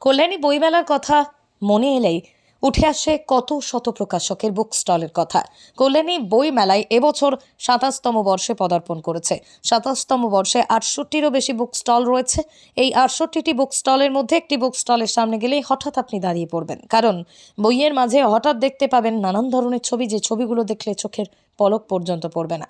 কল্যাণী বইমেলার কথা মনে এলেই উঠে আসে কত শত প্রকাশকের বুক স্টলের কথা। কল্যাণী বই মেলায় এবছর সাতাশতম বর্ষে পদার্পণ করেছে। সাতাশতম বর্ষে আটষট্টিরও বেশি বুক স্টল রয়েছে। এই আটষট্টিটি বুক স্টলের মধ্যে একটি বুক স্টলের সামনে গেলেই হঠাৎ আপনি দাঁড়িয়ে পড়বেন। কারণ বইয়ের মাঝে হঠাৎ দেখতে পাবেন নানান ধরনের ছবি, যে ছবিগুলো দেখলে চোখের পলক পর্যন্ত পড়বে না।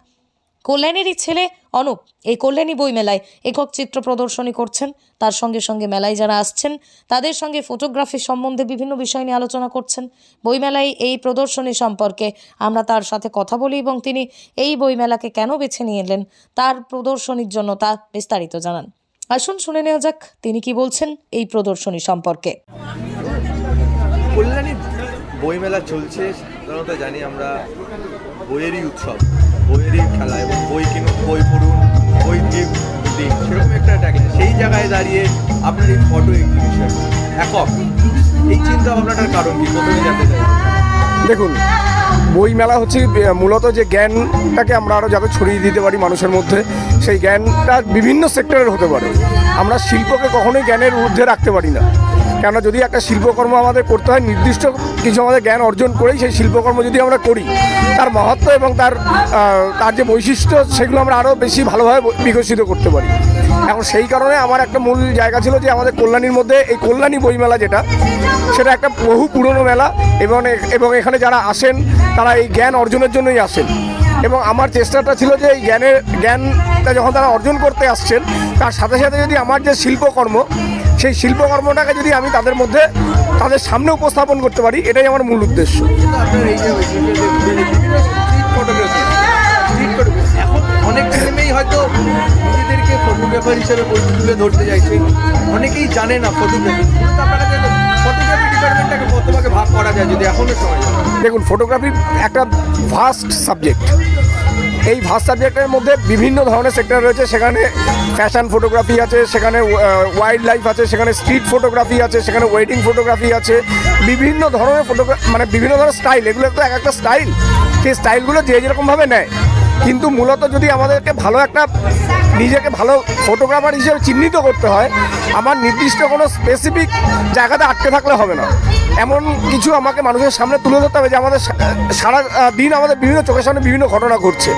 কল্যাণীরই ছেলে অনুপ এই কল্যাণী বই মেলায় একক চিত্র প্রদর্শনী করছেন। তার সঙ্গে সঙ্গে মেলায় যারা আসছেন, তাদের সঙ্গে ফটোগ্রাফি সম্বন্ধে বিভিন্ন বিষয় নিয়ে আলোচনা করছেন। বইমেলায় এই প্রদর্শনী সম্পর্কে আমরা তার সাথে কথা বলি এবং তিনি এই বইমেলাকে কেন বেছে নিয়ে এলেন, তার প্রদর্শনীর জন্য তা বিস্তারিত জানান। আসুন শুনে নেওয়া যাক তিনি কি বলছেন এই প্রদর্শনী সম্পর্কে। বইমেলা চলছে জানি আমরা বইয়েরই উৎসব, বইয়েরই খেলা এবং বই কিনুন, বই পড়ুন, বই দিয়ে দিন। সেরকম একটা ট্যাগলাইন সেই জায়গায় দাঁড়িয়ে আপনার এই ফটো এক্সিবিশন একক, এই চিন্তা ভাবনাটার কারণ কি? প্রথমে জানতে চাই। দেখুন, বই মেলা হচ্ছে মূলত যে জ্ঞানটাকে আমরা আরও যাতে ছড়িয়ে দিতে পারি মানুষের মধ্যে, সেই জ্ঞানটা বিভিন্ন সেক্টরের হতে পারে। আমরা শিল্পকে কখনোই জ্ঞানের ঊর্ধ্বে রাখতে পারি না। কেননা যদি একটা শিল্পকর্ম আমাদের করতে হয়, নির্দিষ্ট কিছু আমাদের জ্ঞান অর্জন করেই সেই শিল্পকর্ম যদি আমরা করি, তার মহত্ব এবং তার তার যে বৈশিষ্ট্য, সেগুলো আমরা আরও বেশি ভালোভাবে বিকশিত করতে পারি। এখন সেই কারণে আমার একটা মূল জায়গা ছিল যে আমাদের কল্যাণীর মধ্যে এই কল্যাণী বইমেলা যেটা, সেটা একটা বহু পুরনো মেলা এবং এবং এখানে যারা আসেন, তারা এই জ্ঞান অর্জনের জন্যই আসেন। এবং আমার চেষ্টাটা ছিল যে এই জ্ঞানের, জ্ঞানটা যখন তারা অর্জন করতে আসছেন, তার সাথে সাথে যদি আমার যে শিল্পকর্ম সেই শিল্পকর্মটাকে যদি আমি তাদের মধ্যে তাদের সামনে উপস্থাপন করতে পারি এটাই আমার মূল উদ্দেশ্য। এখন অনেক ছেলেমেয়েই হয়তো নিজেদেরকে ফটোগ্রাফার হিসেবে তুলে ধরতে চাইছে। অনেকেই জানে না ফটোগ্রাফি ডিপার্টমেন্টটাকে কতভাবে ভাগ করা যায় যদি এখনও সময় দেখুন ফটোগ্রাফি একটা ভাস্ট সাবজেক্ট এই ভাস্ট সাবজেক্টের মধ্যে বিভিন্ন ধরনের সেক্টর রয়েছে। সেখানে ফ্যাশন ফটোগ্রাফি আছে, সেখানে ওয়াইল্ড লাইফ আছে, সেখানে স্ট্রিট ফটোগ্রাফি আছে, সেখানে ওয়েডিং ফটোগ্রাফি আছে। বিভিন্ন ধরনের ফটোগ্রাফি মানে বিভিন্ন ধরনের স্টাইল এগুলো তো এক একটা স্টাইল সেই স্টাইলগুলো যে যেরকমভাবে নেয়। কিন্তু মূলত যদি আমাদেরকে ভালো একটা, নিজেকে ভালো ফটোগ্রাফার হিসেবে চিহ্নিত করতে হয়, আমার নির্দিষ্ট কোনো স্পেসিফিক জায়গাতে আটকে থাকলে হবে না। এমন কিছু আমাকে মানুষের সামনে তুলে ধরতে হবে যে আমাদের সারা দিন আমাদের বিভিন্ন চোখের সামনে বিভিন্ন ঘটনা ঘটছে।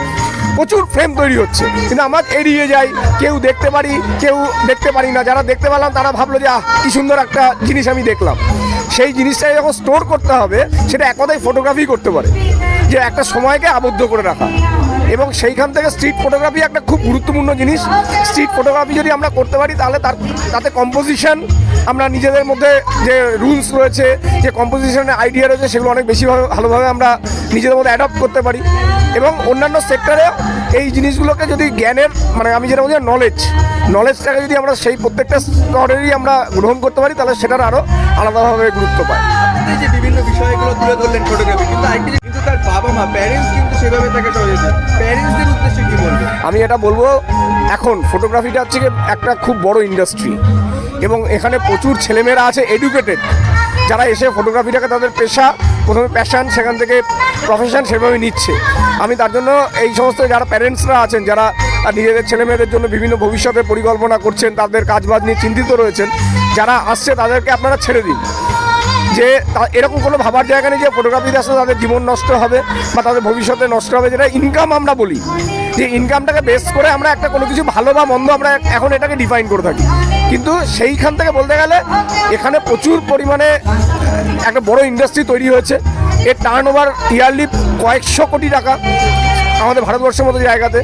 প্রচুর ফ্রেম তৈরি হচ্ছে। কিন্তু আমার এড়িয়ে যায় কেউ দেখতে পারি, কেউ দেখতে পারি না। যারা দেখতে পেলাম, তারা ভাবলো যে, আহ, কি সুন্দর একটা জিনিস আমি দেখলাম। সেই জিনিসটাকে যখন স্টোর করতে হবে, সেটা এক কথায় ফটোগ্রাফি করতে পারে। যে একটা সময়কে আবদ্ধ করে রাখা। এবং সেইখান থেকে স্ট্রিট ফটোগ্রাফি একটা খুব গুরুত্বপূর্ণ জিনিস। স্ট্রিট ফটোগ্রাফি যদি আমরা করতে পারি, তাহলে তার, তাতে কম্পোজিশন আমরা নিজেদের মধ্যে যে রুলস রয়েছে, যে কম্পোজিশনের আইডিয়া রয়েছে, সেগুলো অনেক বেশিভাবে ভালোভাবে আমরা নিজেদের মধ্যে অ্যাডপ্ট করতে পারি। এবং অন্যান্য সেক্টরে এই জিনিসগুলোকে যদি জ্ঞানের মানে আমি যেটা বলছি নলেজ নলেজটাকে যদি আমরা সেই প্রত্যেকটা স্তরেরই আমরা গ্রহণ করতে পারি, তাহলে সেটার আরও আলাদাভাবে গুরুত্ব পায়। বিভিন্ন বিষয়গুলো তুলে ধরলেন ফটোগ্রাফি কিন্তু কিন্তু তার বাবা মা প্যারেন্টস কিন্তু সেভাবে তাকে প্যারেন্টসদের উদ্দেশ্যে কি বলবেন? আমি এটা বলব, এখন ফটোগ্রাফিটা হচ্ছে একটা খুব বড় ইন্ডাস্ট্রি এবং এখানে প্রচুর ছেলেমেয়েরা আছে এডুকেটেড যারা এসে ফটোগ্রাফিটাকে তাদের পেশা, প্রথমে প্যাশান সেখান থেকে প্রফেশন সেভাবে নিচ্ছে। আমি তার জন্য এই সমস্ত যারা প্যারেন্টসরা আছেন, যারা নিজেদের ছেলেমেয়েদের জন্য বিভিন্ন ভবিষ্যতের পরিকল্পনা করছেন, তাদের কাজবাজ নিয়ে চিন্তিত রয়েছেন, যারা আসছে তাদেরকে আপনারা ছেড়ে দিন। যে এরকম কোনো ভাবার জায়গা নেই যে ফটোগ্রাফিতে আসলে তাদের জীবন নষ্ট হবে বা তাদের ভবিষ্যতে নষ্ট হবে যেটা ইনকাম আমরা বলি। যে ইনকামটাকে বেস করে আমরা একটা কোনো কিছু ভালো বা মন্দ আমরা এখন এটাকে ডিফাইন করে থাকি। কিন্তু সেইখান থেকে বলতে গেলে এখানে প্রচুর পরিমাণে একটা বড় ইন্ডাস্ট্রি তৈরি হয়েছে। এর টার্ন ওভার ইয়ারলি কয়েকশো কোটি টাকা। আমাদের ভারতবর্ষের মতো জায়গাতে।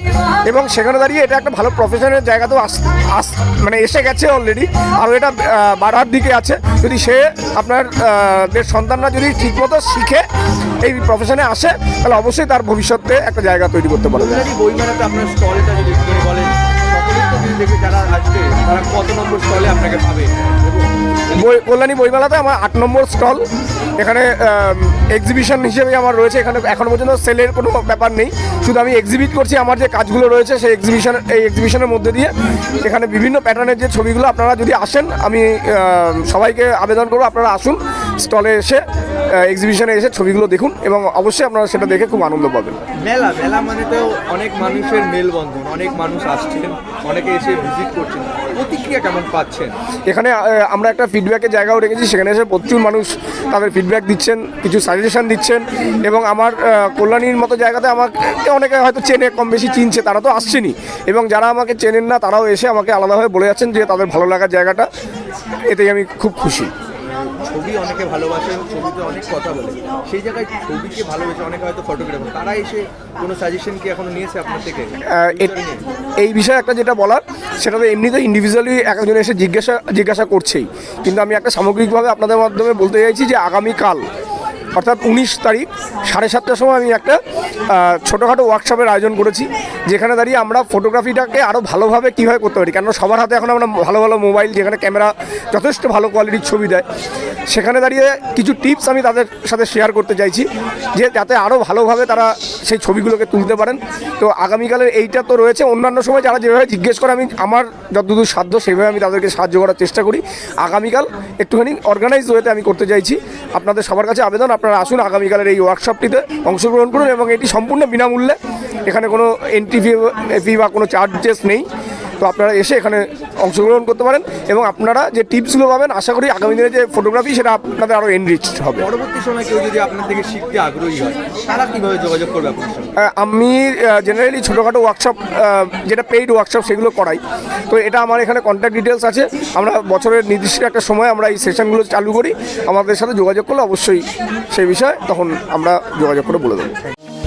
এবং সেখানে দাঁড়িয়ে এটা একটা ভালো প্রফেশনের জায়গাতেও আস আস মানে এসে গেছে অলরেডি আর এটা বাড়ার দিকে আছে। যদি সে আপনার সন্তানরা যদি ঠিকমতো শিখে এই প্রফেশনে আসে, তাহলে অবশ্যই তার ভবিষ্যতে একটা জায়গা তৈরি করতে পারবে যারা আসবে, তারা কত নম্বর স্টলে আপনাকে পাবে। বই, কল্যাণী বইমেলাতে আমার আট নম্বর স্টল। এখানে এক্সিবিশন হিসেবে আমার রয়েছে। এখানে এখনও পর্যন্ত সেলের কোনো ব্যাপার নেই। শুধু আমি এক্সিবিট করছি, আমার যে কাজগুলো রয়েছে সেই এক্সিবিশন এই এক্সিবিশনের মধ্যে দিয়ে। এখানে বিভিন্ন প্যাটার্নের যে ছবিগুলো আপনারা যদি আসেন আমি, সবাইকে আবেদন করব, আপনারা আসুন। স্টলে এসে এক্সিবিশনে এসে ছবিগুলো দেখুন এবং অবশ্যই আপনারা সেটা দেখে খুব আনন্দ পাবেন। মেলা মেলা মানে তো অনেক মানুষের মেলবন্ধন অনেক মানুষ আসছেন অনেকে এসে ভিজিট করছেন। প্রতিক্রিয়া কেমন পাচ্ছেন? এখানে আমরা একটা ফিডব্যাকের জায়গাও রেখেছি সেখানে এসে প্রচুর মানুষ তাদের ফিডব্যাক দিচ্ছেন কিছু সাজেশন দিচ্ছেন এবং আমার কল্যাণীর মতো জায়গাতে আমাকে অনেকে হয়তো চেনে কম বেশি চিনছে তারা তো আসছেনই। এবং যারা আমাকে চেনেন না তারাও এসে আমাকে আলাদাভাবে বলে যাচ্ছেন যে তাদের ভালো লাগার জায়গাটা এতেই আমি খুব খুশি। ছবি অনেকে ভালোবাসে, ছবিতে অনেক কথা বলে। সেই জায়গায় ছবিকে ভালোবেসে অনেকে হয়তো ফটোগ্রাফার তারা এসে কোনো সাজেশন কি এখনও নিয়েছে আপনার থেকে? এই বিষয়ে একটা যেটা বলার সেটা তো এমনিতে ইন্ডিভিজুয়ালি একজন এসে জিজ্ঞাসা জিজ্ঞাসা করছেই। কিন্তু আমি একটা সামগ্রিকভাবে আপনাদের মাধ্যমে বলতে চাইছি যে আগামীকাল অর্থাৎ উনিশ তারিখ সাড়ে সাতটার সময় আমি একটা ছোটোখাটো ওয়ার্কশপের আয়োজন করেছি, যেখানে দাঁড়িয়ে আমরা ফটোগ্রাফিটাকে আরও ভালোভাবে কীভাবে করতে পারি। কেননা সবার হাতে এখন আমরা ভালো ভালো মোবাইল যেখানে ক্যামেরা যথেষ্ট ভালো কোয়ালিটির ছবি দেয়, সেখানে দাঁড়িয়ে কিছু টিপস আমি তাদের সাথে শেয়ার করতে চাইছি, যে যাতে আরও ভালোভাবে তারা সেই ছবিগুলোকে তুলতে পারেন। তো আগামীকালের এইটা তো রয়েছে। অন্যান্য সময় যারা যেভাবে জিজ্ঞেস করে, আমি আমার যতদূর সাধ্য সেভাবে আমি তাদেরকে সাহায্য করার চেষ্টা করি। আগামীকাল একটুখানি অর্গানাইজ ওয়েতে আমি করতে চাইছি। আপনাদের সবার কাছে আবেদন, আপনারা আসুন আগামীকালের এই ওয়ার্কশপটিতে অংশগ্রহণ করুন এবং এটি সম্পূর্ণ বিনামূল্যে। এখানে কোনো এন্ট্রি ফি বা কোনো চার্জেস নেই। তো আপনারা এসে এখানে অংশগ্রহণ করতে পারেন এবং আপনারা যে টিপসগুলো পাবেন আশা করি আগামী দিনে যে ফটোগ্রাফি সেটা আপনাদের আরও এনরিচড হবে। পরবর্তী সময় কেউ যদি আপনার থেকে শিখতে আগ্রহী হয় তারা কীভাবে যোগাযোগ করবে আপনার আমি জেনারেলি ছোটোখাটো ওয়ার্কশপ যেটা পেইড ওয়ার্কশপ সেগুলো করাই। তো এটা আমার এখানে কন্ট্যাক্ট ডিটেলস আছে। আমরা বছরের নির্দিষ্ট একটা সময় আমরা এই সেশনগুলো চালু করি। আমাদের সাথে যোগাযোগ করলে অবশ্যই সেই বিষয়ে তখন আমরা যোগাযোগ করে বলে দেবো।